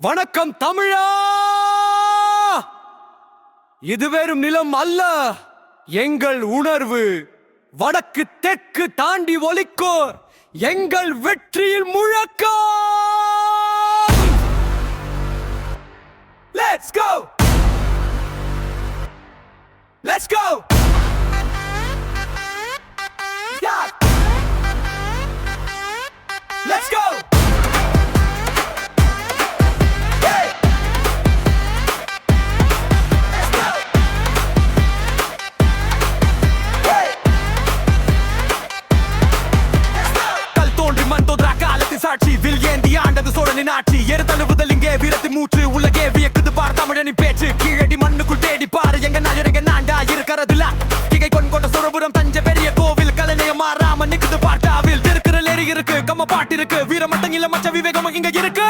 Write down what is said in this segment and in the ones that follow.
வணக்கம் தமிழா இது வெறும் நிலம் அல்ல எங்கள் உணர்வு வடக்கு தெற்கு தாண்டி ஒலிக்கோ எங்கள் வெற்றியில் முழக்கம் Let's go! Let's go! Yeah! Let's go! ஆண்டது ஏறு எரு தழுவுதல் இங்கே வீரத்தின் மூச்சு உலகே வியக்குது பார் தமிழனின் பேச்சு. கீழடி மண்ணுக்குள் தேடி பாரு எங்க நாயர் எங்க நாண்டா இருக்கிறதுல கிகை கொண்டு கொண்ட சுரபுரம் தஞ்சை பெரிய கோவில் கலனைய மாறாம நிக்குது பாட்டாவில். திருக்குறள் ஏறி இருக்கு கம்ம பாட்டு இருக்கு வீரமட்டம் இல்ல மச்ச விவேகம் இங்க இருக்கு.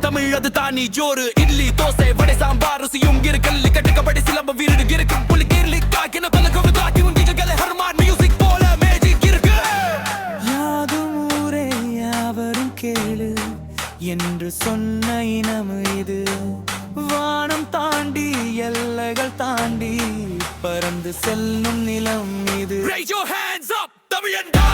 தமிழ் அது தானி ஜோறு இட்லி தோசை வடை சாம்பார் ருசியும் இருக்கல்லி. கட்டுக்கப்படி சிலம்ப வீடு இருக்கு புலி கீர்லி காக்கின பல கவி தாக்கி உன் கலை ஹர்மான் மியூசிக் போல மேஜிக் இருக்கு. யாதும் ஊரே யாவரும் கேளு. என்று சொன்ன இனம் இது. வானம் தாண்டி எல்லைகள் தாண்டி பறந்து செல்லும் நிலம் இது. Raise your hands up, தமிழன்டா